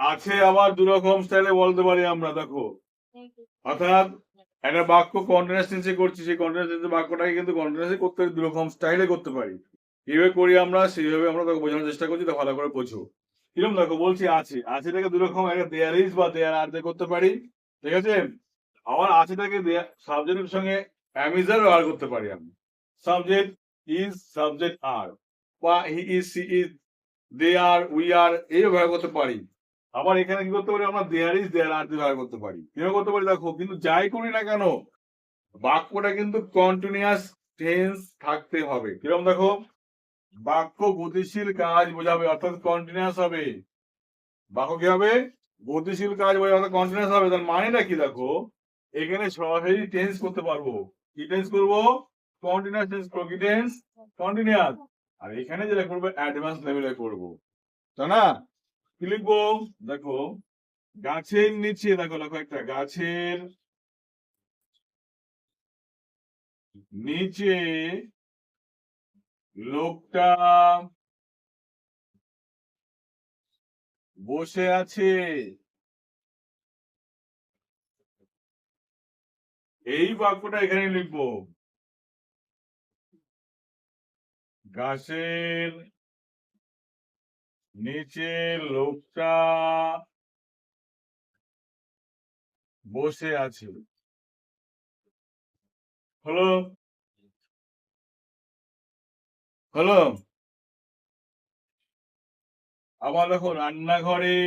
আছে আবার দু রকম স্টাইলে বলতে পারি আমরা দেখো। অর্থাৎ একটা বাক্য কন্টিনিউয়াস টেন্সে করছি সেই কন্টিনিউয়াস টেন্সে বাক্যটাকে কিন্তু কন্টিনিউয়াসে করতে পারি দু রকম স্টাইলে করতে পারি। কীভাবে করি আমরা সেইভাবে আমরা তাকে বোঝানোর চেষ্টা করছি তা ভালো করে বোঝো। কীরকম দেখো বলছি আছে। আছেটাকে দু রকম একটা দেয়ার ইজ বা দেয়ার আর করতে পারি ঠিক আছে? আবার আছেটাকে সাবজেক্টের সঙ্গে অ্যামিজার ব্যবহার করতে পারি আমি। সাবজেক্ট ইজ সাবজেক্ট আর বা he is she is they are we are ব্যবহার করতে পারি। আবার এখানে কি করতে পারি? আমরা দেয়ার ইজ দেয়ার আর ব্যবহার করতে পারি। করতে পারি, দেখো, কিন্তু যাই করি না কেন, বাক্যটা কিন্তু কন্টিনিউয়াস টেন্স থাকতে হবে। কীরকম দেখো? বাক্য গতিশীল কাজ বোঝাবে, অর্থাৎ কন্টিনিউয়াস হবে। বাক্য কি হবে? গতিশীল কাজ বোঝাবে, অর্থাৎ কন্টিনিউয়াস হবে। তার মানেটা কি দেখো? এখানে সরাসরি টেন্স করতে পারব। কি টেন্স করব? কন্টিনিউয়াস টেন্স কন্টিনিউয়াস আর এখানে যেটা করব অ্যাডভান্স লেভেলে করব। তাই না? কি লিখব? দেখো, গাছের নিচে, দেখো দেখো একটা গাছের নিচে লোকটা বসে আছে। এই বাক্যটা এখানে লিখব। গাছের নিচে লোকটা বসে আছে। হলো হলো আবার দেখো রান্নাঘরে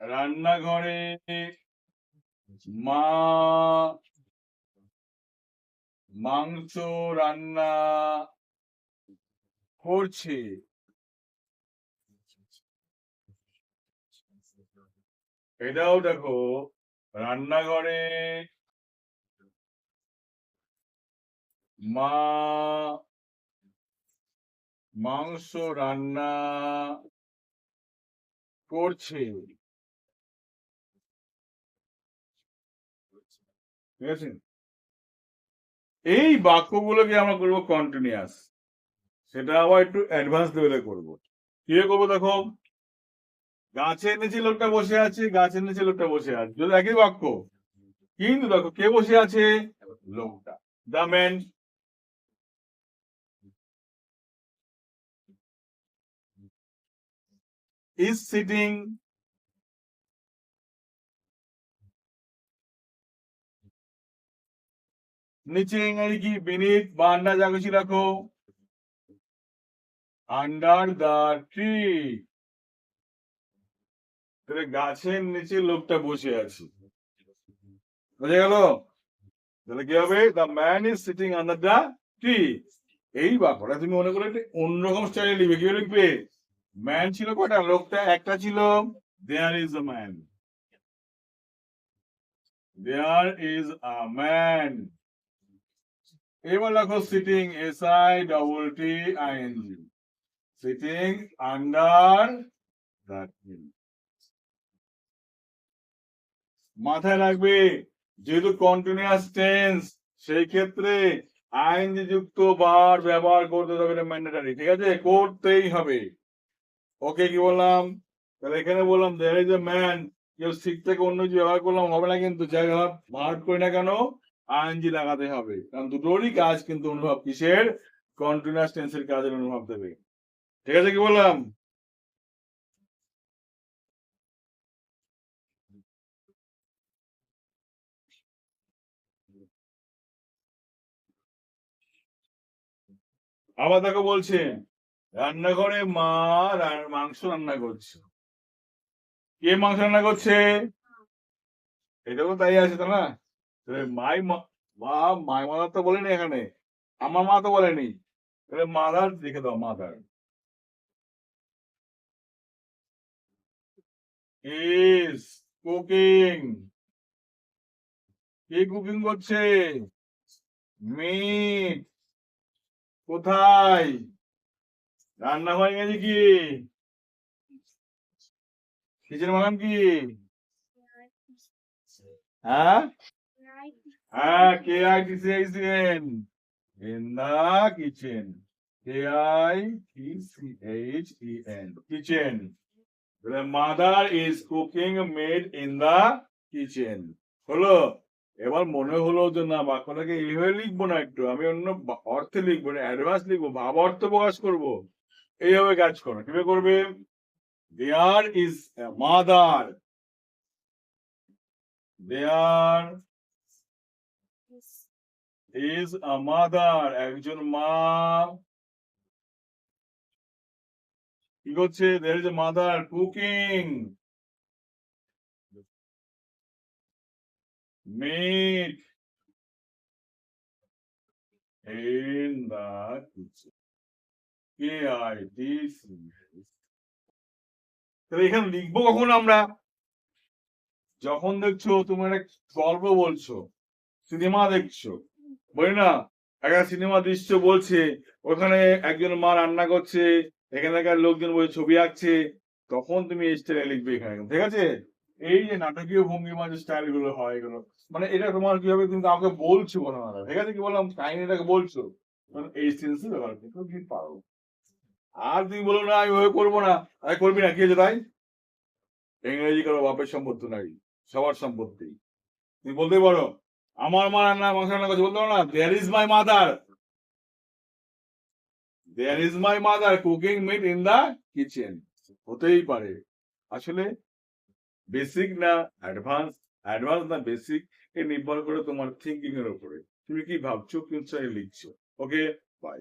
রান্নাঘরে মা মাংস রান্না করছে। এটাও দেখো রান্নাঘরে মা মাংস রান্না করছে। ঠিক আছে? এই বাক্যগুলোকে আমরা করব কন্টিনিউয়াস সেটা আবার একটু অ্যাডভান্স লেভেলে করব। কি করব দেখো? গাছের নিচে লোকটা বসে আছে, গাছের নিচে লোকটা বসে আছে। যদি একই বাক্য, কিন্তু দেখো কে বসে আছে? লোকটা। দ্য ম্যান is sitting নিচে কি? বিনিত বা আন্ডার যা কিছু রাখো। Under the tree. গাছের নিচে লোকটা বসে আছে। বোঝা গেল? তাহলে কি হবে? The man is sitting under the tree এই বাক্যটা তুমি মনে করে অন্যরকম স্টাইলে লিখবে। কি লিখবে? ম্যান ছিল কটা লোকটা একটা ছিল। There is a man there is a man এবার লেখো sitting S I double T I N G sitting under মাথায় রাখবে, যেহেতু কন্টিনিউয়াস টেন্স সেই ক্ষেত্রে আইনজি যুক্ত বার ব্যবহার করতে হবে, এটা ম্যান্ডেটারি ঠিক আছে? করতেই হবে। ওকে কি বললাম? তাহলে এখানে বললাম দেয়ার ইজ এ ম্যান কেউ সিট থেকে অন্য কিছু ব্যবহার করলাম, হবে না কিন্তু হোক বার করি না কেন? আইনজি লাগাতে হবে। কারণ দুটোরই কাজ কিন্তু অনুভব কিসের? কন্টিনিউয়াস টেন্সের কাজের অনুভব দেবে। ঠিক আছে কি বললাম? আবার দেখো বলছে, রান্নাঘরে মা মাংস রান্না করছে। কে মাংস রান্না করছে? এটাও তাই আছে তো না? মাই মা মা মাই মাদার তো বলেনি এখানে। আমার মা তো বলেনি। তাহলে মাদার লিখে দাও মাদার। কুকিং কে কুকিং করছে? মিট কোথায়? রান্না হয়ে গেছে কি? কিচেন বাগান কি? হ্যাঁ? হ্যাঁ K I T C I C N in the kitchen K I T C H E N kitchen mother is cooking meat in the kitchen হলো, এবার মনে হলো যে না, বাক্যটাকে এইভাবে লিখব না একটু। আমি অন্য অর্থে লিখব না অ্যাডভান্স লিখব, ভাব অর্থ প্রকাশ করব। এইভাবে কাজ করো। কীভাবে করবে? There is mother there is a mother একজন মা। কি করছে? There is a mother cooking meat in the kitchen. K I D C. তাহলে এখানে লিখব কখন আমরা? যখন দেখছ, তুমি একটা গল্প বলছো, সিনেমা দেখছ বলি না একটা সিনেমা দৃশ্য বলছে, ওখানে একজন মা রান্না করছে, এখানকার লোকজন বসে ছবি আঁকছে, তখন তুমি এই স্টাইলে লিখবে এখানে, ঠিক আছে? এই যে নাটকীয় ভঙ্গিমা যে স্টাইলগুলো হয় এগুলো মানে এটা তোমার কি হবে তুমি কাউকে বলছো কোনো না ঠিক আছে? কি বললাম? কাহিনীটাকে বলছো এই সেন্সে ব্যবহার করতে পারো? আর তুমি বলো না, আমি ওইভাবে করব না আমি করবি না, কি হয়েছে তাই? ইংরেজি করো বাপের সম্পত্তি নাই, সবার সম্পত্তি, তুমি বলতে পারো। আমার মা রান্না মাংস রান্না করছে বলতে না? There is my mother there is my mother cooking meat in the kitchen হতেই পারে। আসলে বেসিক না অ্যাডভান্স অ্যাডভান্স না বেসিক এ নির্ভর করে তোমার থিঙ্কিং এর উপরে। তুমি কি ভাবছ, কোন লিখছো? Okay bye